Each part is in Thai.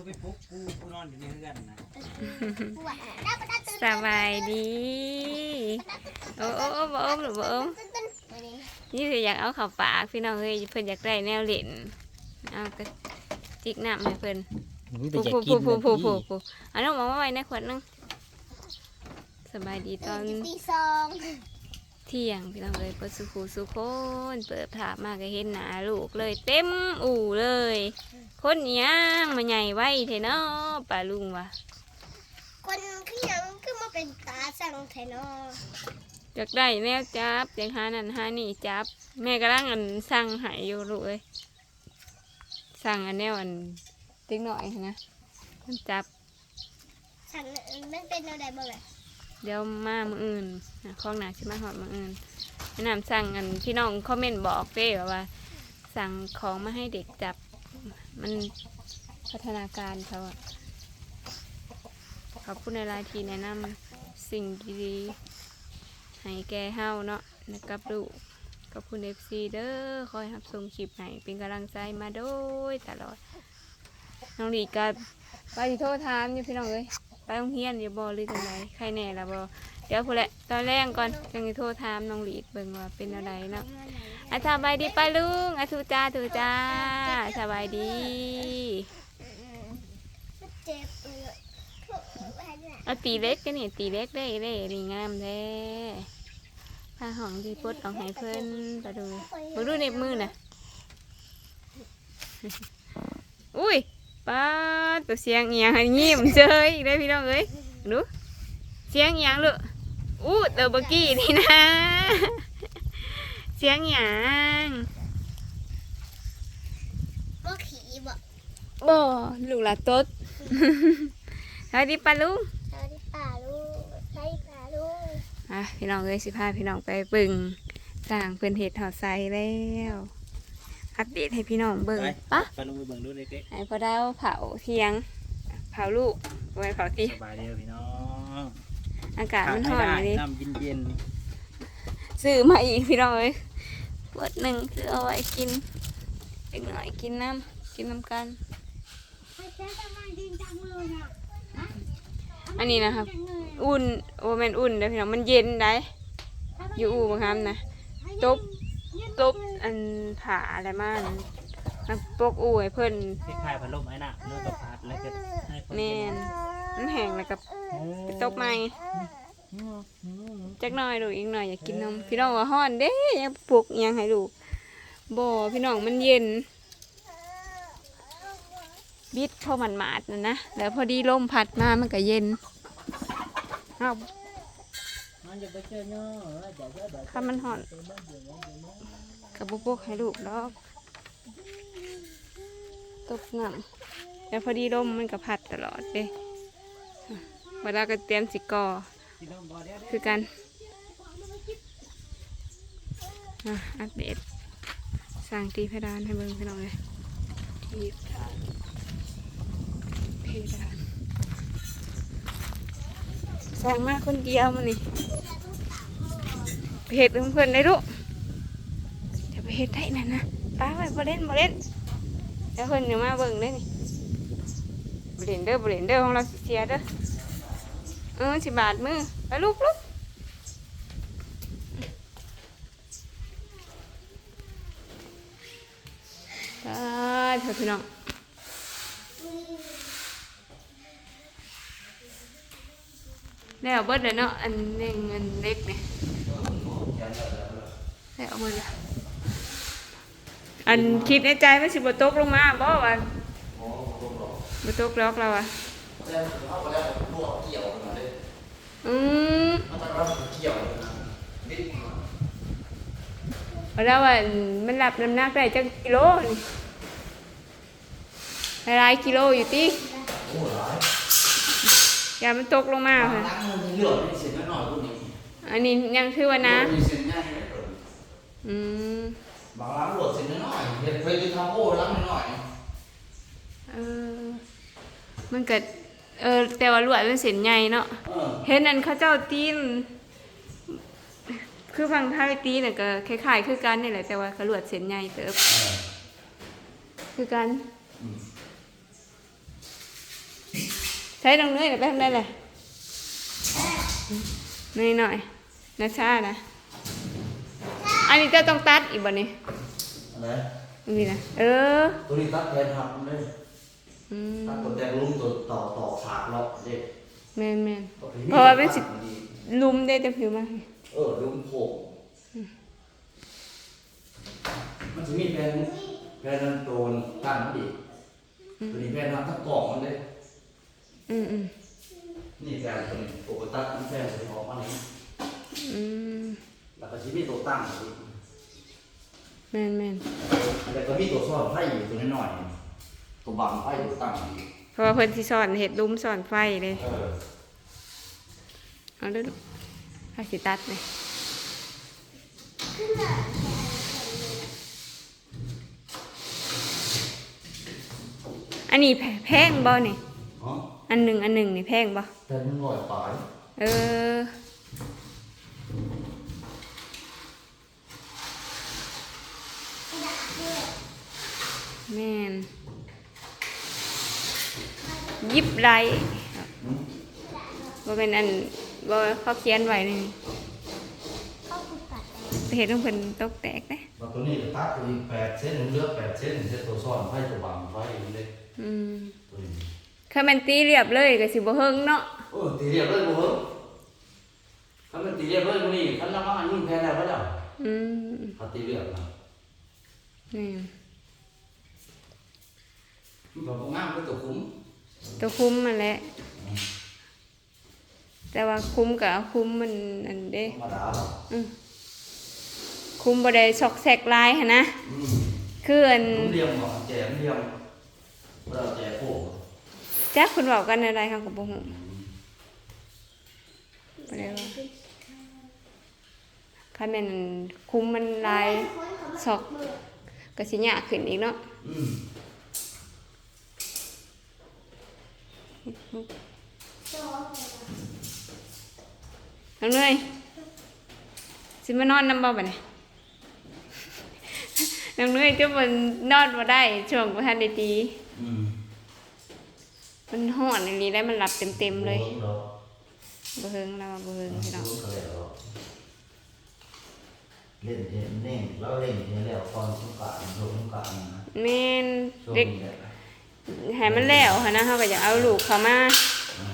คือไปปลุ๊กกูกูนอนอยู่ในเรือนนะปวดดับดับตื่นสบายดีโอ้โอ้โอ้บ่โอ้มหรือบ่โอ้มตื่นตื่นมาดินี่คืออยากเอาเข้าปากพี่น้องเอ้ยเพิ่นอยากได้แนวเล่นเอากระจิกน้ำให้เพิ่นนี่ไปผู้อยากผู้กินผู้นะผู้ผู้พี่ผู้เอาน้องมาไว้ในขวดนึงสบายดีตตื่อนนตีสอง เที่ยงพี่น้องเอ้ยเปิดสุขูสุคนเปิดถามาก็เห็นหน้าลูกเลย เต็มอู่เลย คนอิหยังมาใหญ่ไว้เทเนาะป้าลุงว่ะคนขึ้นยังขึ้นมาเป็นตาสั่งไทยนออยากได้แนวจับอยากหานั่นหานี่จับ แม่กำลังอันสั่งใหายอยู่ลูกเอ้ยสั่งอันแนวอันเล็กหน่อยนะมันจับสั่งมันเป็นอะไรบ้างเลย เดี๋ยวมามืออื่นนะข้องหนาชิมาหอดมืออื่นแนะนำสั่งอันพี่น้องคอมเมนต์บอกเด้ว่า สั่งของมาให้เด็กจับ มันพัฒนาการเขาอะขอบคุณในรายทีแนะนำสิ่งดีๆให้แกเฮาเนาะนะครับลูกขอบคุณเอฟซีเด้อคอยรับชมคลิปให้เป็นกำลังใจมาโดยตลอด น้องหลีก็ไปที่โทษทามอยู่พี่น้องเอ้ย โรงเรียนอยู่บ่หรือจังไดใครแน่ละบ่เดี๋ยวพูดแหละตอนแรกก่อนจังสิโทษทามน้องหลีเบิ่งว่าเป็นอะไรเนาะอาสบายดีป้าลุงอาทูจ้าทูจ้าสบายดีมันเจ็บเลยไปเนี่ยเอาตีเล็กกันนี่ตีเล็กได้ได้ดีงามแท้ผ้าห้องที่ปดออกให้เพิ่นไปดูมาดูในมือน่ะอุ้ย ป้าดตัวเสียงเอียงให้ยิ้มเจยอีกได้พี่น้องเอ้ยดูเสียงเอียงลูกอู้เตอร์เบอร์กี้นี่นะ เสียงเอียงบ่ขี่บ่บ่ลูกหลานตดสวัสดีป้าลุงสวัสดีป่าลูกสวัสดีป่าลูกอะพี่น้องเอ้ยสิพาพี่น้องไปเบิ่งสร้างเพิ่นเฮ็ดหอดไซแล้ว อัปเดตให้พี่น้องเบิ่งไปปะไปลงไปเบิ่งดูเล็กให้พอดาวเผาเที่ยง เผาลูกไว้เผาตีๆสบายดีพี่น้องอากาศมันร้อนอย่างนี้น้ำเย็นซื้อมาอีกพี่น้องเอ้ยขวดหนึ่งคือเอาไว้กินเด็กหน่อยกินน้ำกินน้ำกัน อันนี้นะครับ อุ่นโอแมนอุ่นเด้อพี่น้องมันเย็นได้อยู่อู่บางคำนะตบ ตบอันผาอะไรมากมันปกอู่ให้เพิ่นๆคล้ายๆพัดลมไอ้น่ะเนื้อกระพัดแล้วก็ให้คนแม่นมันแห้งแล้วก็ไปตบใหม่จักหน่อยลูกอีกหน่อยอยากกินนมพี่น้องว่าฮ้อนเด้ยังปลุกยังให้ลูกบ่พี่น้องมันเย็น บิดพอมันหมาดๆนะนะแล้วพอดีลมพัดมามันก็เย็นเอา ถ้ามันห่อนกับบุกให้ลูกดอกตกงำแล้วพอดีลมมันก็พัดตลอดเด้อะเวลาก็เตรียมสิกอคือกันอัปเดตสร้างตีเพดานให้เบิ่งพี่น้องเลยทีเพดานเพดานสร้างมากคนเดียวมันนี่ เห็ดเพื่อนๆได้ลูกจะไปเห็ดได้นั่นนะป้าไปบเล่นบ่เล่นแล้วเพื่อนอย่ามาเบิ่งเลยนี่บเล่นเด้อบ่เล่นเด้อของเราเสียเด้อเออสิบาทมือไปลูกลูกได้เถอะพี่น้องแล้วเบิดเลยเนาะอันนี้เงินเล็กเนี่ย แล้วเบิดเลยอันคิดในใจว่าสิบตกลงมาบ่ว่าบ่ตกล็อกเราอะอืมแล้วว่ามันหลับน้ำหนักได้จังกิโลนี่หลายๆกิโลอยู่ติอย่ามันตกลงมาค่ะล้างมือเหลืองนี่เสียงน้อยๆพวกนี้อันนี้ยังคือว่านะ อืมบางล้างหลวดเสียงน้อยๆเห็นเคยไปทำโอ้ล้างน้อยเออมันเกิดเออแต่ว่าลวดมันเส้นใหญ่เนาะๆเออเห็นนั่นเขาเจ้าตีน คือฟังไทยตีน่ะก็คล้ายๆคือกันนี่แหละแต่ว่าเขาลวดเส้นใหญ่เติบคือกันใช้ตรงนี้ไปทางได้เลยนี่หน่อยนะชานะ อันนี้จะต้องตัดอีกบ่นี่อะไรนี่นะเออ ตัวนี้ตัดแทนหักเลยอืมตัดตัวแตงลุงตัวต่อต่อขาดแล้วเด็กแมนแมนเพราะว่าเป็นสิ ลุมได้แต่ผิวมาเออลุงโผล่มันจะมีแผ่นแผ่นนั้นตัวตั้งมันดิตัวนี้แผ่นหักทั้งกล่องมันเลยอืมอืมนี่แผ่นตัวนี้ปกติมันแผ่นสีออกมานี้อืม แล้วก็จะมีตัวตั้งอีกแมนแมนแล้วก็มีตัวซ่อนไฟอยู่ตัวน้อยๆตัวบังไฟตัวตั้งอีกเพราะว่าเพิ่นสิสอนเห็ดลุมสอนไฟเลยเออเอาเด้อลูกถ้าสิตัดเลยอันนี้แพแพงบ่นี่อ๋ออันหนึ่งอันหนึ่งนี่แพงบ่แผ่นมันลอยปลายเออ แม่นยิบไรบ่เป็นอันบ่เขาเขียนไว้นี่เขาคือตัดเองเห็นต้องเพิ่นตกแตกเด้แล้วตัวนี้ก็ตัดตัวอีกแปดเส้นเลือกแปดเส้นเส้นตัวซ่อนไฟตัวบังไฟอยู่เลยอืมตัวนี้ถ้าแม่นตีเรียบเลยก็สิบ่เฮิงเนาะโอ้ตีเรียบเลยบ่เหรอถ้ามันตีเรียบเลยมื้อนี้คันละมาอันนี้แพ้แล้วบ่ล่ะอืมถ้าตีเรียบนะนี่ มันก็บ่งามคือตัวคุ้มตัวคุ้มมันแหละ แต่ว่าคุ้มกับคุ้มมันอันเด้ธรรมดาเนาะอืมคุ้มบ่ได้ซอกแซกลายหั่นนะอืมคืออันผมเรียงบ่แจมเรียงบ่ได้เอาแจโผล่จักเพิ่นเว้ากันอะไรเขาก็บ่ฮู้บ่ได้ว่าคันแม่นคุ้มมันลายซอกก็สิยากขึ้นอีกเนาะอืม น้องเนยสิมานอนนำบ่บัดนี้น้องเนยก็บ่นอนบ่ได้ช่วงบ่ทันได้ตีอืมมันฮ้อนอีหลีได้มันหลับเต็มๆเลยบ่เฮิงดอกบ่เฮิงแล้วว่าบ่เฮิงพี่น้องบ่เฮิงก็แล้วดอกเล่นเล่นเล่นแล้วเล่นนี่แล้วตอนสงกรานต์ช่วงสงกรานต์นะแม่นช่วงเด็กนี้แหละ ให้มันแล้วหั่นนะเฮาก็อยากเอาลูกเข้ามาอ่า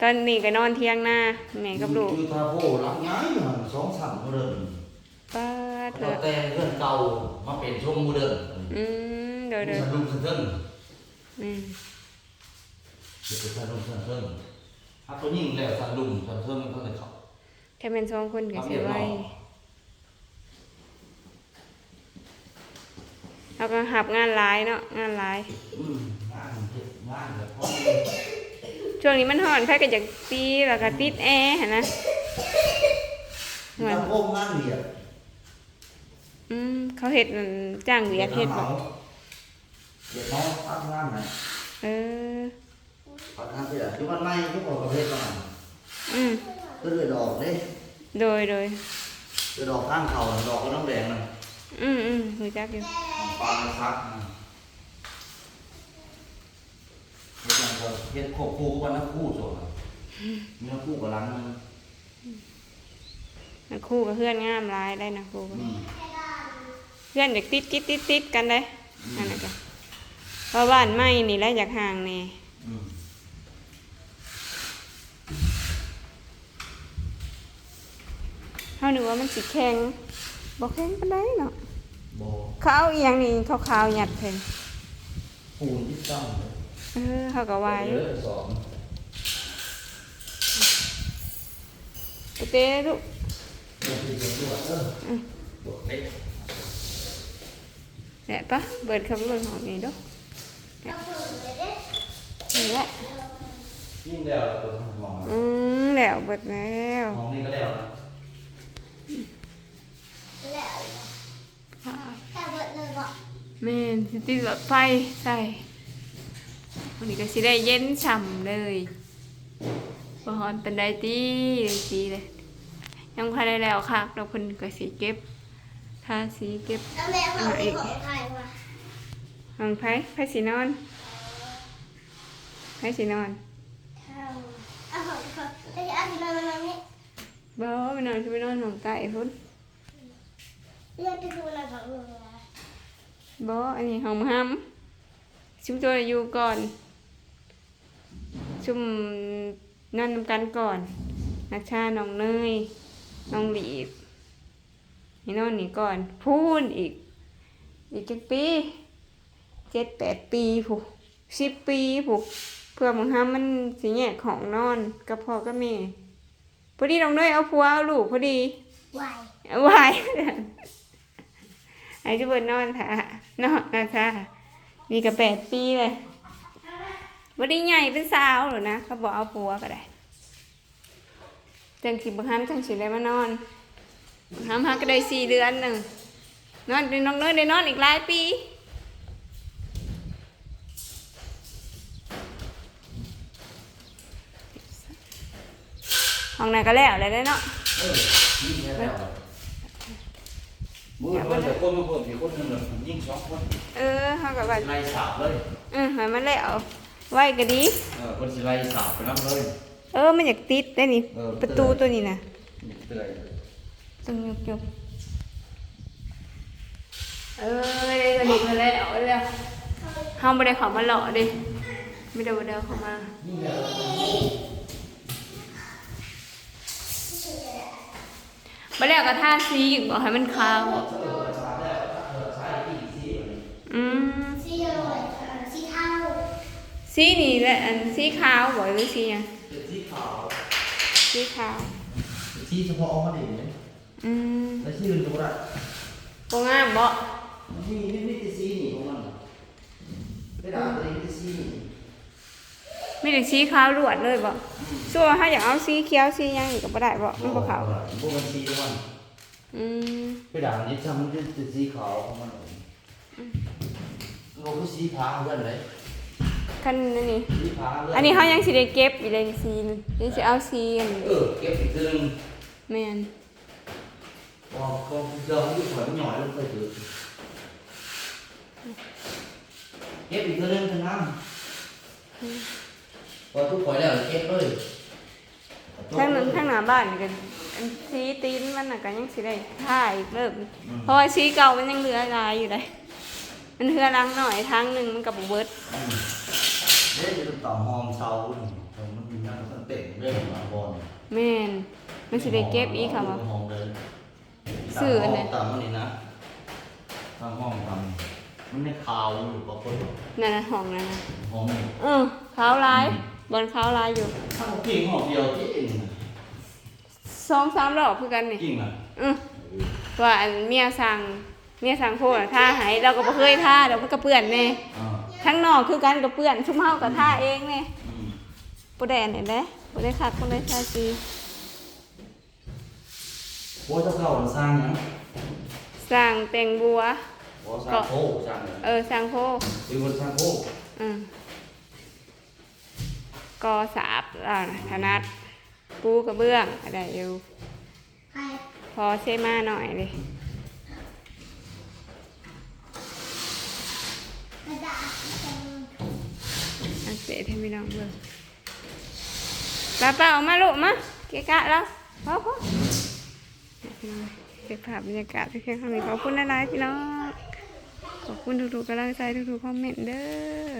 ตอนนี้ก็นอนเที่ยงหน้าแม่กับลูกคือทาโพหลังย้ายมันสองสามโมเดิร์นป้าดเถเราอะแต่งเรื่องเก่ามาเป็นช่วงโมเดิร์นอืมเดี๋ยวมีเดี๋ยวสะดุ้งสะเทิงอืมเดี๋ยวสะดุ้งสะเทิงถ้าตัวยิ่งแล้วสะดุ้งสะเทิงมันก็เลยเขาแค่เป็นสองคนก็สิไว้ แล้วก็หับงานหลายเนาะงานหลายอืมงานเจ็บงานแบบพ่อช่วงนี้มันร้อนแพ้ก็จากตีแล้วก็ติดแอร์หั่นนะที่ทำโพงานเรียดอืมเขาเฮ็ดนั่นจ้างเวียดเฮ็ดบ่เรียดน้องพักงานไหนเออพักงานที่ไหนที่วันในที่บอกประเภทประมาณอืมก็เลยดอกเด้โดยโดยเลยดอกข้างเขาดอกก็น้ำแดงนะอืมอืมรู้จักอยู่ ปลาคักนะเฮ็ดยังก็เฮ็ดควบคู่กับวันนักคู่ส่วนมีนักคู่กับหลังมันนักคู่กับเพื่อนงามหลายได้นักคู่ก็อืมเพื่อนอยากติดติดติดติดกันได้นั่นน่ะก็เพราะบ้านใหม่นี่แหละอยากห่างแน่อืมเฮานึกว่ามันสิแข็งบ่แข็งปานใดเนาะ บ่เขาเอาอีหยังนี่ขาวๆหยัดเพิ่นปูนที่ตั้งเลยเออเขาก็ว่าอเอยู่อสองไปเต้ลูกเดี๋ยวพี่จะดูว่าเออดอกเล็กแหละปะเบิดเข้าไปเบิ่งห้องนี้เด้อเราเปิดเลยเด้นี่แหละยิ่งแล้วตัวมองอืมแล้วเบิดแล้วมองนี่ก็แล้วนะ แล้วแต่เปิดเลยบอก แม่นสิติดรถไฟใส่วันนี้ก็สิได้เย็นฉ่ำเลยบ่ฮอนเป็นไดตีสีเลยยังพาได้แล้วค่ะเราเพิ่นก็สิเก็บทาสีเก็บแล้วแม่เขาไม่ของใครวะห้องไผไผสินอนให้สินอนเออไม่นอนนอนนี่บ่ไปนอนสิไปนอนของไก่พุ่นเรียกที่คือนอนของมึงนะ บ่อันนี้ห้องห้ำชุมตัวอยู่ก่อน ชุมนั่นนำกันก่อนนักชาน้องเนยน้องหลีบให้นอนนี่ก่อน พูนอีก อีกจักปีเจ็ดแปดปีผูกสิบปีผูกเพื่อมึงห้ามมันสิแยกของนอนกับพ่อกับแม่พอดีน้องเนยเอาผัวเอาลูกพอดีไหวเอาไว้ไอ้จุบนนอนค่ะ นอนนะคะนี่ก็แปดปีเลยวันนี้ใหญ่เป็นสาวหรอนะเขาบอกเอาผัวก็ได้จังสิบังคับจังสิได้มานอนบังคับฮักก็ได้สี่เดือนหนึ่งนอนน้องเนยได้นอนอีกหลายปีห้องไหนก็แล้วเลยได้เนาะ เออยิงแค่แล้วมือคนแต่คนมาเพิ่มอีกคนหนึงเลยผมยิงสองคนเออเขาก็แบบไล่สาบเลยเออให้มันแล้วไว้ก็ดีเออคนสิไล่สาบไปน้ำเลย เออมันอยากติดได้นี่เออประตูตัวนี้นะเตื่อยต้องยกยกเออได้ตัวนี้มาแล้วเอาแล้วเฮาไม่ได้เขอมาหล่อดิไม่ได้บ่ได้เขา มาบ่แล้วก็ทาสีอีกบอกให้มันขาว อืมสีเหลืองเอ่อสีเทาสีนี่แหละอันสีขาวบ่หรือสีหยังที่ขาวสีขาวที่เฉพาะเอามาดิเนี่ยอืมแล้วที่อื่นก็บ่ได้บ่งามบ่ นี่นี่นี่ที่สีนี่ของมันไม่ได้ตัวนี้ที่สีนี่ มีแต่สีขาวลวนเลยบ่ส่วนถ้าอยากเอาสีเขียวสีหยังนี่ก็บ่ได้บ่มันบ่ขาวพวกมันสีของมันอืมไปด่างนี้ทำมันเป็นสีขาวของมันเราก็สีฟ้าเพื่อนเลยคันอันนี้สีฟ้าเพื่อันนี้เขายังสิได้เก็บอยู่เลยสีนึงยังสิเอาสีอันนี้เออเก็บอีกทีนึงแม่นพอก็เดินที่สวนหน่อยลงไปถือเก็บอีกทีนึงทั้งนั้น พอทุกคนแล้วเก็บเลยทางนั้นทางหน้าบ้านนี่ก็อันสีตีนมันน่ะก็ยังสิได้ท่าอีกเริ่มเพราะว่าสีเก่ามันยังเหลือหลายอยู่เลยมันเหือรังหน่อยทางหนึงมันก็บ่เบิดเดี๋ยวจะต่อหอมเสาเนี่ยมันมีนั่งตั้งเต็มเรื่องมาบอลแม่นมันสิได้เก็บอีกค่ะว่าห้องเลยสื่ออันไหนตามมันนี่นะทางห้องทำมันไม่ขาวอยู่ปะคนนั่นน่ะห้องนั่นน่ะห้องนี่เออขาวลาย บนขาวลายอยู่ถ้าเขากิ่งห้องเดียวที่เองน่ะสองสามรอบคือกันนี่กิ่งอะอือว่าอันเมียสั่งเมียสั่งโพดท่าใหายเราก็บ่เคยท่าเราก็กระเปื่อนแน่อ่าทั้งนอกคือกันกับเปื่อนชุมเฮากับท่าเองแน่อืมบ่ได้อันไหนเด้บ่ได้คักบ่ได้ท่าซีโอ้เจ้าเข้าสร้างยังสร้างแต่งบัวโอ้สร้างโพสร้างเนี่ยเออสร้างโพเป็นคนสร้างโพอืม กอสาบอ่าถนัดปูกระเบื้องก็ได้อยู่ พอเซมาหน่อยเลยกระดาษเป็นอันเสร็จให้พี่น้องเบิ่งปลาเปล่ามาลูกมาเกะกะแล้วพอพอพ่อเก็บภาพบรรยากาศที่เพียงเท่านี้ขอบคุณนะไลายๆพี่น้องขอบคุณทุกๆกำลังใจทุกๆคอมเมนต์เด้อ